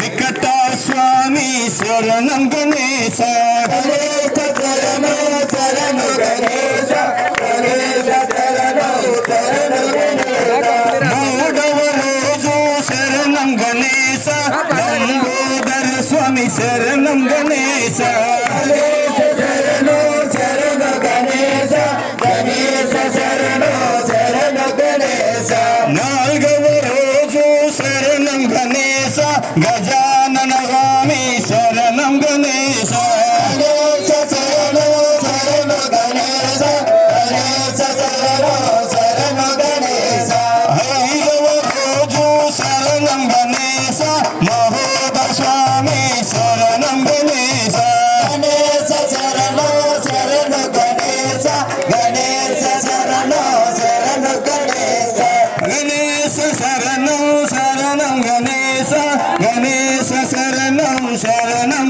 వికట స్వామి శరణం గణేశ. గణేశ శరణ శరణ గణేశ గణేశ శరణ శరణ గణేశ మూడవ రోజు శరణం గణేశ. లంబోదర స్వామి శరణం మహోద స్వామి శరణం గణేశ. గణేశ శరణు శరణు గణేశ. గణేశ శరణు శరణు గణేశ. గణేశ శరణం శరణం గణేశ. గణేశ శరణం శరణం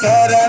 శరణం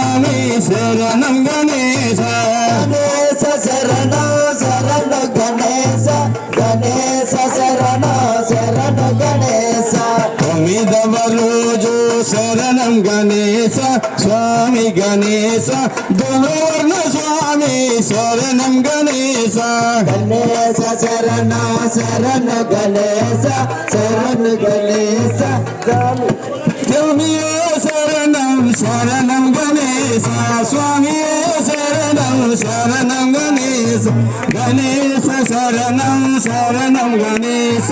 స్వామి శరణం గణేశ గణేశ శరణం శరణ గణేశ గణేశ శరణ శరణ గణేశ తొమ్మిదవ రోజు శరణం గణేశ స్వామి గణేశ దుర్వర్ణ స్వామి శరణం గణేశ గణేశ శరణ శరణ గణేశ శరణ గణేశ స్వామియే శరణం గణేశ స్వామి శరణం శరణం గణేశ గణేశ శరణం శరణం గణేశ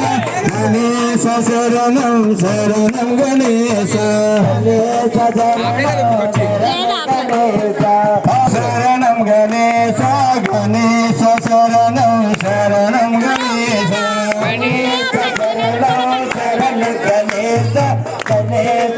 గణేశ శరణం శరణం గణేశ. శరణం గణేశ గణేశ శరణం శరణం గణేశ. గణేశ శరణం శరణ గణేశ గణేశ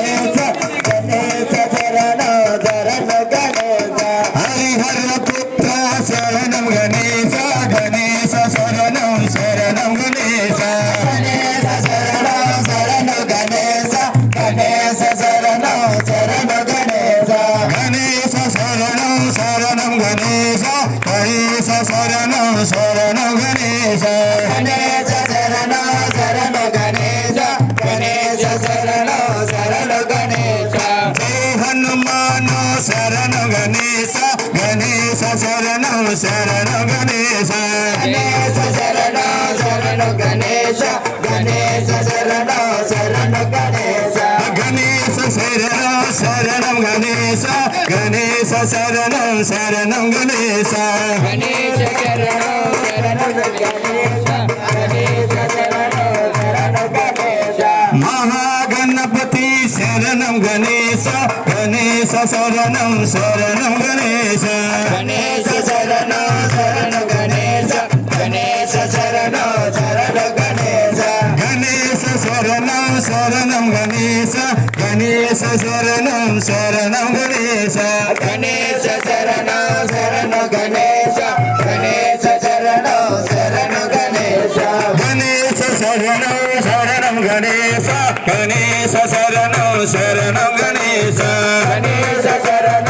శరణం శరణం గణేశ. గణేశ శరణం శరణ గణేశ. గణేశ శరణం శరణ గణేశ. జై హనుమాన శరణ గణేశ. గణేశ శరణం శరణ గణేశ. గణేశ గణేశ శరణం శరణం గణేశ. గణేశ శరణం శరణం గణేశ గణేశ శరణం శరణం గణేశ. మహాగణపతి శరణం గణేశ గణేశ శరణం శరణం గణేశ. గణేశ శరణ శరణ గణేశ గణేశ శరణ శరణ గణేశ. గణేశ శరణం శరణం గణేశ గణేశ శరణం శరణం గణేశ గణేశ శరణ శరణ గణేశ గణేశ శరణ శరణ గణేశ గణేశ శరణం శరణం గణేశ గణేశ శరణం శరణం గణేశ గణేశ శరణ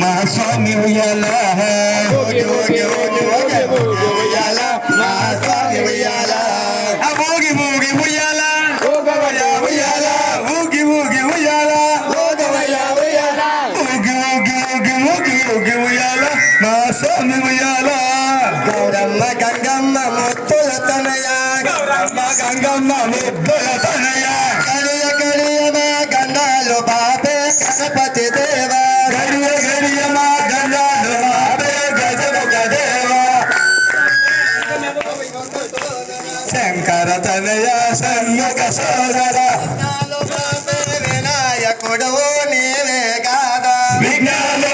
మా స్వామి ఉయ్యాల. ఊగి ఉయ్యాల మా స్వామి ఉయ్యాల. ఊగి ఊగి ఉయ్యాల. ఉయ్యాల. ఊగి ఊగి ఉయ్యాల. ఊగి ఊగి ఊగి ఊగి ఊగి ఉయ్యాల. మా స్వామి ఉయ్యాల. గౌరమ్మ గంగమ్మ ముత్తుల తనయ. గౌరమ్మ గంగమ్మ ముద్దుల తనయ. సన్ముఖ సోదర వినాయకుడు నీవే గాదా విజ్ఞాన